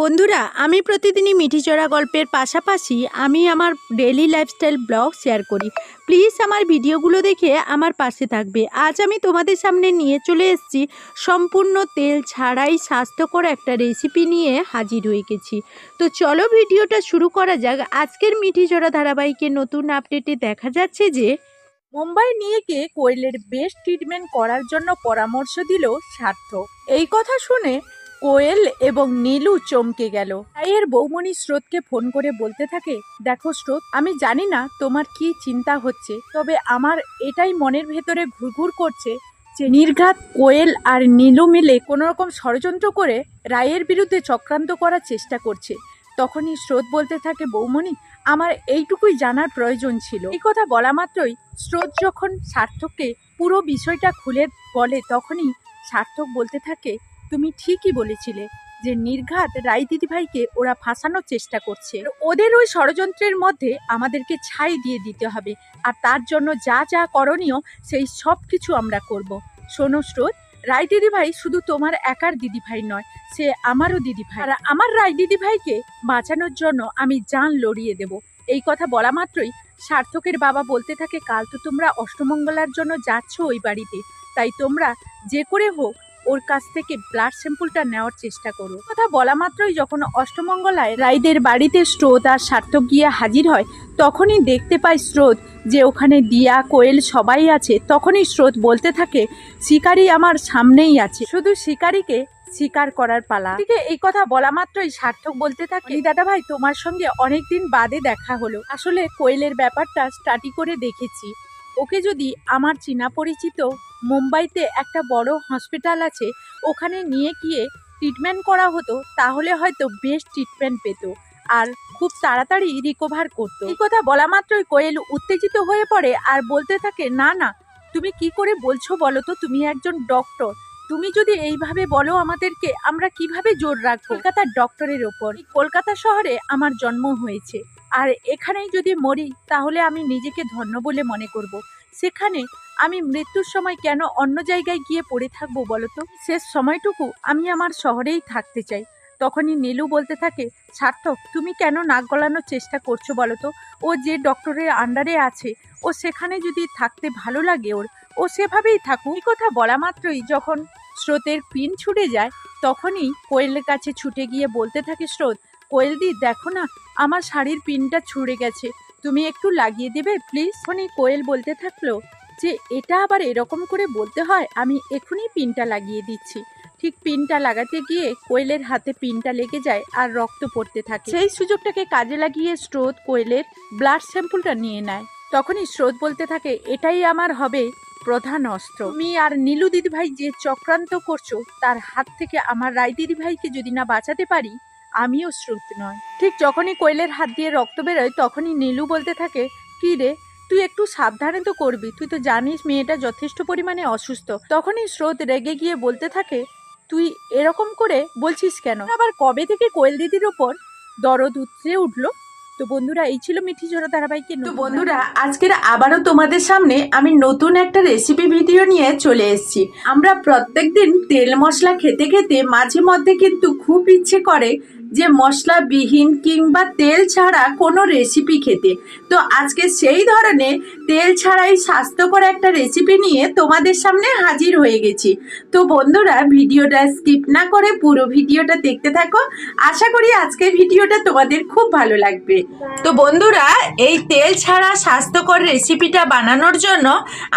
বন্ধুরা, আমি প্রতিদিনই মিঠিচড়া গল্পের পাশাপাশি আমি আমার ডেলি লাইফস্টাইল ব্লগ শেয়ার করি। প্লিজ আমার ভিডিওগুলো দেখে আমার পাশে থাকবে। আজ আমি তোমাদের সামনে নিয়ে চলে এসেছি সম্পূর্ণ তেল ছাড়াই স্বাস্থ্যকর একটা রেসিপি নিয়ে হাজির হয়ে গেছি। তো চলো ভিডিওটা শুরু করা যাক। আজকের মিঠি মিঠিচড়া ধারাবাহিকের নতুন আপডেটে দেখা যাচ্ছে যে, মুম্বাই নিয়ে গিয়ে কোয়েলের বেস্ট ট্রিটমেন্ট করার জন্য পরামর্শ দিল সার্থক। এই কথা শুনে কোয়েল এবং নীলু চমকে গেল। এর বৌমণি স্রোতকে ফোন করে বলতে থাকে, দেখো স্রোত, আমি জানি না তোমার কি চিন্তা হচ্ছে, তবে আমার এটাই মনের ভেতরে ঘুরঘুর করছে যে নির্ঘাত কোয়েল আর নীলু মিলে কোনো রকম ষড়যন্ত্র করে রায়ের বিরুদ্ধে চক্রান্ত করার চেষ্টা করছে। তখনই স্রোত বলতে থাকে, বৌমণি, আমার এইটুকুই জানার প্রয়োজন ছিল। এই কথা বলা মাত্রই স্রোত যখন সার্থককে পুরো বিষয়টা খুলে বলে, তখনই সার্থক বলতে থাকে তুমি ঠিকই বলেছিলে যে নির্ঘাত রায় দিদিভাইকে ওরা ফাঁসানোর চেষ্টা করছে। ওদের ওই ষড়যন্ত্রের মধ্যে আমাদেরকে ছাই দিয়ে দিতে হবে আর তার জন্য যা যা করণীয় সেই সব কিছু আমরা করব। শোনো স্রোত, রায় দিদিভাই শুধু তোমার একার দিদিভাই নয়, সে আমারও দিদিভাই। আর আমার রায় দিদিভাইকে বাঁচানোর জন্য আমি জান লড়িয়ে দেব। এই কথা বলা মাত্রই সার্থকের বাবা বলতে থাকে, কাল তো তোমরা অষ্টমঙ্গলার জন্য যাচ্ছ ওই বাড়িতে। তাই তোমরা যে করে হোক ওর কাছ থেকে ব্লাড স্যাম্পলটা নেওয়ার চেষ্টা করো। কথা বলা মাত্রই যখন অষ্টমঙ্গলায় রাইদের বাড়িতে স্রোত আর সার্থক গিয়ে হাজির হয়, তখনই দেখতে পায় স্রোত যে ওখানে দিয়া, কোয়েল সবাই আছে। তখনই স্রোত বলতে থাকে, শিকারি আমার সামনেই আছে। শুধু শিকারিকে শিকার করার পালা। এদিকে এই কথা বলা মাত্রই সার্থক বলতে থাকে দাদা ভাই তোমার সঙ্গে অনেকদিন বাদে দেখা হলো। আসলে কোয়েলের ব্যাপারটা স্টাডি করে দেখেছি। ওকে যদি আমার চেনা পরিচিত মুম্বাইতে একটা বড় হসপিটাল আছে, ওখানে নিয়ে গিয়ে ট্রিটমেন্ট করা হতো, তাহলে হয়তো বেস্ট ট্রিটমেন্ট পেত আর খুব তাড়াতাড়ি রিকভার করত। এই কথা বলা মাত্রই কোয়েল উত্তেজিত হয়ে পড়ে আর বলতে থাকে, না না, তুমি কি করে বলছো বলো তো? তুমি একজন ডক্টর তুমি যদি এইভাবে বলো আমাদেরকে আমরা কীভাবে জোর রাখব কলকাতার ডক্টরের ওপর? কলকাতা শহরে আমার জন্ম হয়েছে। আর এখানেই যদি মরি তাহলে আমি নিজেকে ধন্য বলে মনে করব। সেখানে আমি মৃত্যুর সময় কেন অন্য জায়গায় গিয়ে পড়ে থাকব বলো তো? শেষ সময়টুকু আমি আমার শহরেই থাকতে চাই। তখনই নীলু বলতে থাকে সার্থক তুমি কেন নাক গলানোর চেষ্টা করছ বলো তো? ও যে ডক্টরের আন্ডারে আছে ও সেখানে যদি থাকতে ভালো লাগে ওর ও সেভাবেই থাকুক এই কথা বলা মাত্রই যখন স্রোতের পিন ছুটে যায়, তখনই কোয়েলের কাছে ছুটে গিয়ে বলতে থাকে স্রোত, কোয়েলদি, দেখো না, আমার শাড়ির পিনটা ছুঁড়ে গেছে। তুমি একটু লাগিয়ে দেবে, প্লিজ? তখনই কোয়েল বলতে থাকল যে, এটা আবার এরকম করে বলতে হয়, আমি এখনই পিনটা লাগিয়ে দিচ্ছি। ঠিক পিনটা লাগাতে গিয়ে কোয়েলের হাতে পিনটা লেগে যায় আর রক্ত পড়তে থাকে। সেই সুযোগটাকে কাজে লাগিয়ে স্রোত কোয়েলের ব্লাড স্যাম্পলটা নিয়ে নেয়। তখনই স্রোত বলতে থাকে, এটাই আমার হবে প্রধান অস্ত্র। তুমি আর নীলু দিদিভাই যে চক্রান্ত করছ, তার হাত থেকে আমার রায় দিদিভাইকে যদি না বাঁচাতে পারি, আমিও স্রোত নয় ঠিক যখনই কোয়েলের হাত দিয়ে রক্ত বেরোয়, তখনই নীলু বলতে থাকে, কি রে, তুই একটু সাবধানে তো করবি, তুই তো জানিস মেয়েটা যথেষ্ট পরিমাণে অসুস্থ। তখনই স্রোত রেগে গিয়ে বলতে থাকে, তুই এরকম করে বলছিস কেন? আবার কবে থেকে কোয়েল দিদির ওপর দরদ উতরে উঠল? তো বন্ধুরা এই ছিল মিঠি জোড়া ধারাবাহিকের তো বন্ধুরা আজকের আবারও তোমাদের সামনে আমি নতুন একটা রেসিপি ভিডিও নিয়ে চলে এসেছি। আমরা প্রত্যেকদিন তেল মশলা খেতে খেতে মাঝে মধ্যে কিন্তু খুব ইচ্ছে করে যে মশলাবিহীন কিংবা তেল ছাড়া কোনো রেসিপি খেতে। তো আজকে সেই ধরনের তেল ছাড়াই স্বাস্থ্যকর একটা রেসিপি নিয়ে তোমাদের সামনে হাজির হয়ে গেছি। তো বন্ধুরা, ভিডিওটা স্কিপ না করে পুরো ভিডিওটা দেখতে থাকো। আশা করি আজকের ভিডিওটা তোমাদের খুব ভালো লাগবে। তো বন্ধুরা, এই তেল ছাড়া স্বাস্থ্যকর রেসিপিটা বানানোর জন্য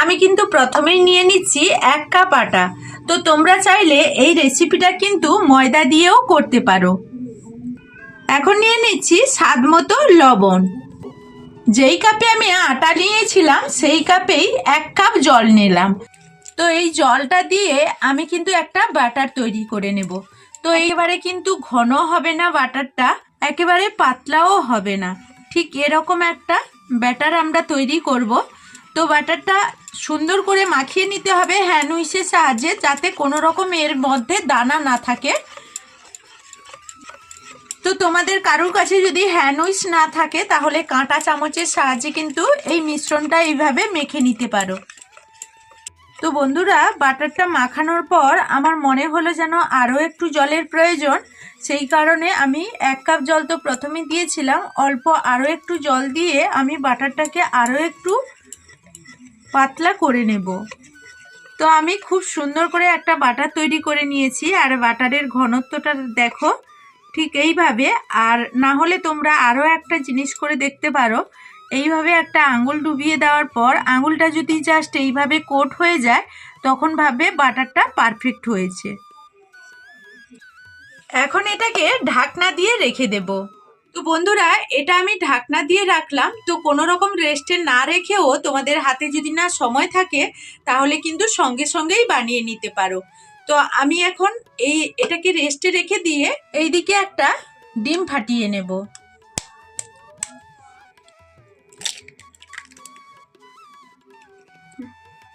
আমি কিন্তু প্রথমেই নিয়ে নিচ্ছি এক কাপ আটা। তো তোমরা চাইলে এই রেসিপিটা কিন্তু ময়দা দিয়েও করতে পারো। এখন নিয়ে নিচ্ছি স্বাদ মতো লবণ। যেই কাপে আমি আটা নিয়েছিলাম, সেই কাপেই এক কাপ জল নিলাম। তো এই জলটা দিয়ে আমি কিন্তু একটা বাটার তৈরি করে নেব। তো এবারে কিন্তু ঘন হবে না বাটারটা, একেবারে পাতলাও হবে না। ঠিক এরকম একটা ব্যাটার আমরা তৈরি করব। তো ব্যাটারটা সুন্দর করে মাখিয়ে নিতে হবে হ্যান্ড উইসের সাহায্যে, যাতে কোনো রকম এর মধ্যে দানা না থাকে। তো তোমাদের কারোর কাছে যদি হ্যান্ড উইচ না থাকে, তাহলে কাঁটা চামচের সাহায্যে কিন্তু এই মিশ্রণটা এইভাবে মেখে নিতে পারো। তো বন্ধুরা, বাটারটা মাখানোর পর আমার মনে হলো যেন আরও একটু জলের প্রয়োজন। সেই কারণে আমি এক কাপ জল তো প্রথমে দিয়েছিলাম, অল্প আরও একটু জল দিয়ে আমি বাটারটাকে আরও একটু পাতলা করে নেব। তো আমি খুব সুন্দর করে একটা বাটার তৈরি করে নিয়েছি, আর বাটারের ঘনত্বটা দেখো ঠিক এইভাবে। আর না হলে তোমরা আরও একটা জিনিস করে দেখতে পারো। এইভাবে একটা আঙুল ডুবিয়ে দেওয়ার পর আঙুলটা যদি জাস্ট এইভাবে কোট হয়ে যায়, তখন ভাবে বাটারটা পারফেক্ট হয়েছে। এখন এটাকে ঢাকনা দিয়ে রেখে দেব। তো বন্ধুরা, এটা আমি ঢাকনা দিয়ে রাখলাম। তো কোনো রকম রেস্টে না রেখেও তোমাদের হাতে যদি না সময় থাকে, তাহলে কিন্তু সঙ্গে সঙ্গেই বানিয়ে নিতে পারো। তো আমি এখন এই এটাকে রেস্টে রেখে দিয়ে এইদিকে একটা ডিম ফাটিয়ে নেব।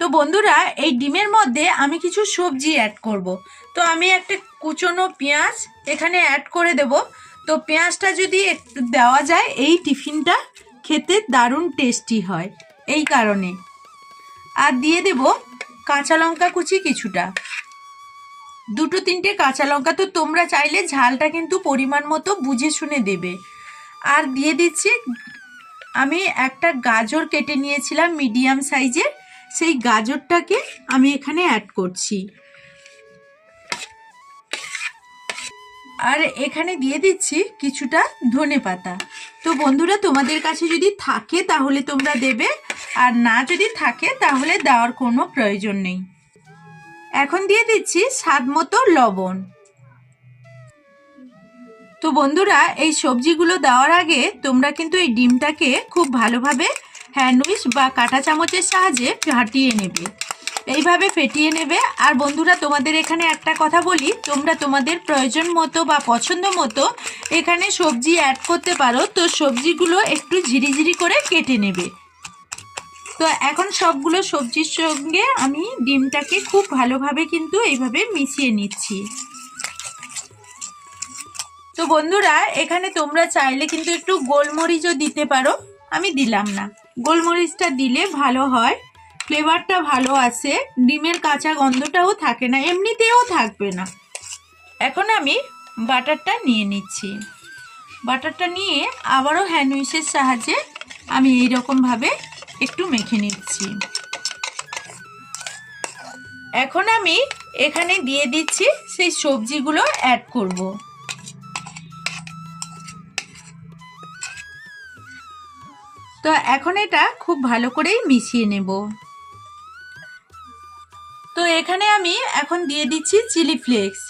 তো বন্ধুরা, এই ডিমের মধ্যে আমি কিছু সবজি অ্যাড করব। তো আমি একটা কুচনো পেঁয়াজ এখানে অ্যাড করে দেব। তো পেঁয়াজটা যদি একটু দেওয়া যায়, এই টিফিনটা খেতে দারুণ টেস্টি হয়, এই কারণে। আর দিয়ে দেব কাঁচা লঙ্কা কুচি কিছুটা। দুটো তিনটে কাঁচা লঙ্কা তো তোমরা চাইলে ঝালটা কিন্তু পরিমাণ মতো বুঝে শুনে দেবে। আর দিয়ে দিচ্ছি, আমি একটা গাজর কেটে নিয়েছিলাম মিডিয়াম সাইজের সেই গাজরটাকে আমি এখানে অ্যাড করছি। আর এখানে দিয়ে দিচ্ছি কিছুটা ধনে পাতা। তো বন্ধুরা, তোমাদের কাছে যদি থাকে তাহলে তোমরা দেবে, আর না যদি থাকে তাহলে দেওয়ার কোনো প্রয়োজন নেই। এখন দিয়ে দিচ্ছি স্বাদ মতো লবণ। তো বন্ধুরা, এই সবজিগুলো দেওয়ার আগে তোমরা কিন্তু এই ডিমটাকে খুব ভালোভাবে হ্যান্ডউইচ বা কাঁটা চামচের সাহায্যে ফাটিয়ে নেবে। এইভাবে ফেটিয়ে নেবে। আর বন্ধুরা, তোমাদের এখানে একটা কথা বলি, তোমরা তোমাদের প্রয়োজন মতো বা পছন্দ মতো এখানে সবজি অ্যাড করতে পারো। তো সবজিগুলো একটু ঝিরিঝিরি করে কেটে নেবে। তো এখন সবগুলো সবজির সঙ্গে আমি ডিমটাকে খুব ভালোভাবে কিন্তু এইভাবে মিশিয়ে নিচ্ছি। তো বন্ধুরা, এখানে তোমরা চাইলে কিন্তু একটু গোলমরিচও দিতে পারো। আমি দিলাম না। গোলমরিচটা দিলে ভালো হয়। ফ্লেভারটা ভালো আসে ডিমের কাঁচা গন্ধটাও থাকে না, এমনিতেও থাকবে না। এখন আমি বাটারটা নিয়ে নিচ্ছি। বাটারটা নিয়ে আবারও হ্যান্ড হ্যান্ডউইচের সাহায্যে আমি এইরকমভাবে একটু মেখে নিচ্ছি। এখন আমি এখানে দিয়ে দিচ্ছি সেই সবজিগুলো অ্যাড করব। তো এখন এটা খুব ভালো করেই মিশিয়ে নেব। তো এখানে আমি এখন দিয়ে দিচ্ছি চিলি ফ্লেক্স।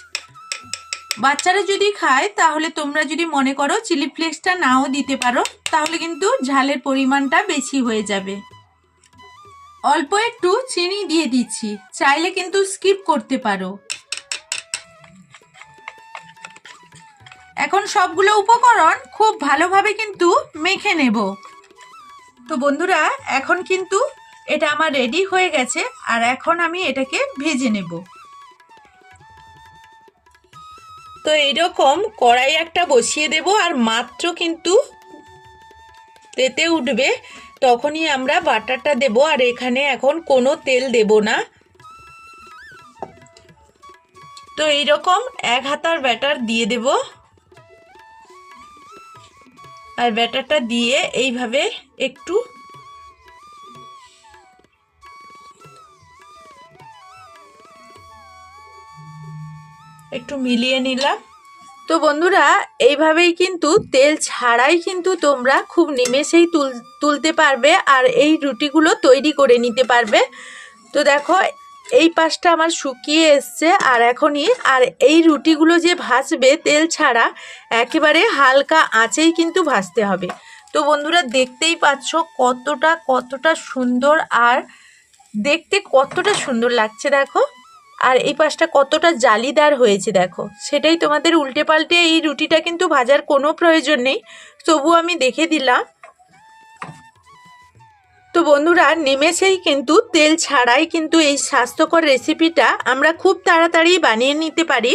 বাচ্চারা যদি খায় তাহলে তোমরা যদি মনে করো চিলি ফ্লেক্সটা নাও দিতে পারো তাহলে কিন্তু ঝালের পরিমাণটা বেশি হয়ে যাবে। অল্প একটু চিনি দিয়ে দিচ্ছি, চাইলে কিন্তু স্কিপ করতে পারো। এখন সবগুলো উপকরণ খুব ভালোভাবে কিন্তু মেখে নেব। তো বন্ধুরা, এখন কিন্তু এটা আমার রেডি হয়ে গেছে, আর এখন আমি এটাকে ভেজে নেব। তো এইরকম কড়াই একটা বসিয়ে দেব, আর মাত্র কিন্তু তেতে উঠবে, তখনই আমরা বাটারটা দেব, আর এখানে এখন কোনো তেল দেব না। তো এইরকম এক হাতার ব্যাটার দিয়ে দেব। আর ব্যাটারটা দিয়ে এইভাবে একটু একটু মিলিয়ে নিলাম। তো বন্ধুরা, এইভাবেই কিন্তু তেল ছাড়াই কিন্তু তোমরা খুব নিমেষেই তুল, তুলতে পারবে আর এই রুটিগুলো তৈরি করে নিতে পারবে। তো দেখো, এই পাশটা আমার শুকিয়ে এসছে আর এখনই, আর এই রুটিগুলো যে ভাসবে তেল ছাড়া, একেবারে হালকা আঁচেই কিন্তু ভাজতে হবে। তো বন্ধুরা, দেখতেই পাচ্ছ কতটা কতটা সুন্দর আর দেখতে কতটা সুন্দর লাগছে, দেখো। আর এই পাশটা কতটা জালিদার হয়েছে দেখো। সেটাই তোমাদের উল্টে পাল্টে এই রুটিটা কিন্তু ভাজার কোনো প্রয়োজন নেই। তবু আমি দেখে দিলাম। তো বন্ধুরা নিমেষেই কিন্তু তেল ছাড়াই কিন্তু এই স্বাস্থ্যকর রেসিপিটা আমরা খুব তাড়াতাড়ি বানিয়ে নিতে পারি।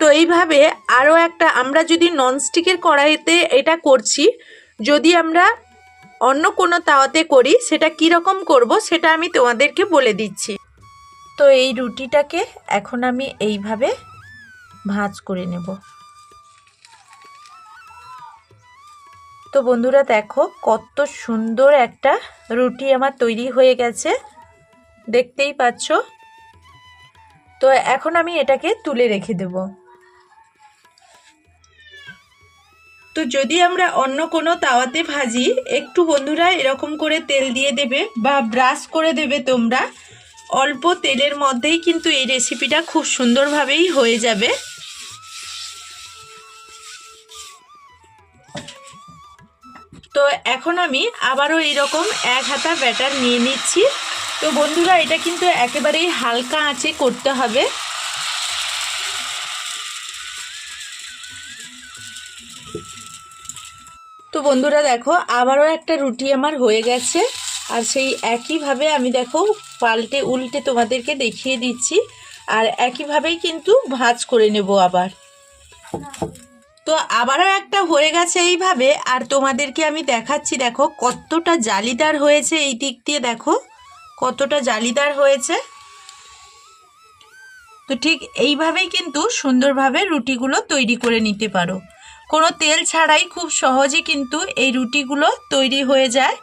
তো এইভাবে আরও একটা আমরা যদি ননস্টিকের কড়াইতে এটা করছি, যদি আমরা অন্য কোনো তাওয়াতে করি, সেটা কীরকম করব সেটা আমি তোমাদেরকে বলে দিচ্ছি। তো এই রুটিটাকে এখন আমি এইভাবে ভাঁজ করে নেব। তো বন্ধুরা দেখো কত সুন্দর একটা রুটি আমার তৈরি হয়ে গেছে। দেখতেই পাচ্ছ? তো এখন আমি এটাকে তুলে রেখে দেব। তো যদি আমরা অন্য কোনো তাওয়াতে ভাজি, একটু বন্ধুরা এরকম করে তেল দিয়ে দেবে বা ব্রাশ করে দেবে তোমরা অল্প তেলের মধ্যেই কিন্তু এই রেসিপিটা খুব সুন্দরভাবেই হয়ে যাবে। তো এখন আমি আবারও এইরকম এক হাতা ব্যাটার নিয়ে নিচ্ছি। তো বন্ধুরা, এটা কিন্তু একেবারেই হালকা আঁচে করতে হবে। তো বন্ধুরা, দেখো, আবারও একটা রুটি আমার হয়ে গেছে। আর সেই একইভাবে আমি দেখো পাল্টে উল্টে তোমাদেরকে দেখিয়ে দিচ্ছি। আর একইভাবেই কিন্তু ভাজ করে নেব আবার। তো আবারও একটা হয়ে গেছে এইভাবে। আর তোমাদেরকে আমি দেখাচ্ছি, দেখো কতটা জালিদার হয়েছে এই দিক দিয়ে, দেখো কতটা জালিদার হয়েছে। তো ঠিক এইভাবেই কিন্তু সুন্দরভাবে রুটিগুলো তৈরি করে নিতে পারো। কোনো তেল ছাড়াই খুব সহজে কিন্তু এই রুটিগুলো তৈরি হয়ে যায়।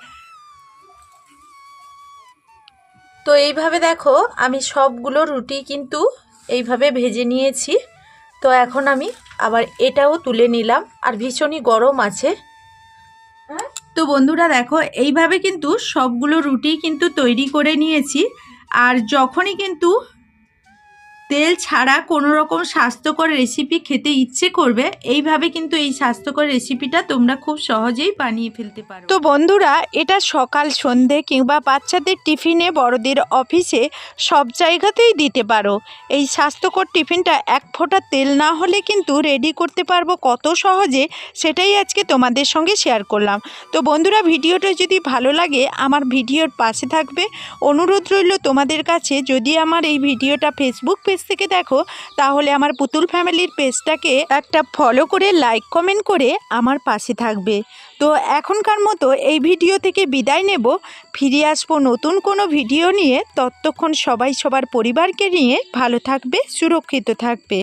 তো এইভাবে দেখো, আমি সবগুলো রুটি কিন্তু এইভাবে ভেজে নিয়েছি। তো এখন আমি আবার এটাও তুলে নিলাম, আর ভীষণই গরম আছে। তো বন্ধুরা দেখো, এইভাবে কিন্তু সবগুলো রুটি কিন্তু তৈরি করে নিয়েছি, আর যখনই কিন্তু তেল ছাড়া কোনো রকম স্বাস্থ্যকর রেসিপি খেতে ইচ্ছে করবে, এইভাবে কিন্তু এই স্বাস্থ্যকর রেসিপিটা তোমরা খুব সহজেই বানিয়ে ফেলতে পারো। তো বন্ধুরা, এটা সকাল সন্ধে কিংবা বাচ্চাদের টিফিনে বড়দের অফিসে সব জায়গাতেই দিতে পারো। এই স্বাস্থ্যকর টিফিনটা এক ফোঁটা তেল না হলে কিন্তু রেডি করতে পারব কত সহজে, সেটাই আজকে তোমাদের সঙ্গে শেয়ার করলাম। তো বন্ধুরা, ভিডিওটা যদি ভালো লাগে, আমার ভিডিওর পাশে থাকবে। অনুরোধ রইল তোমাদের কাছে, যদি আমার এই ভিডিওটা ফেসবুক পেজ থেকে দেখো, তাহলে আমার পুতুল ফ্যামিলির পেজটাকে একটা ফলো করে লাইক কমেন্ট করে আমার পাশে থাকবে। তো এখনকার মতো এই ভিডিও থেকে বিদায় নেব। ফিরে আসব নতুন কোনো ভিডিও নিয়ে। ততক্ষণ সবাই সবার পরিবারকে নিয়ে ভালো থাকবে, সুরক্ষিত থাকবে।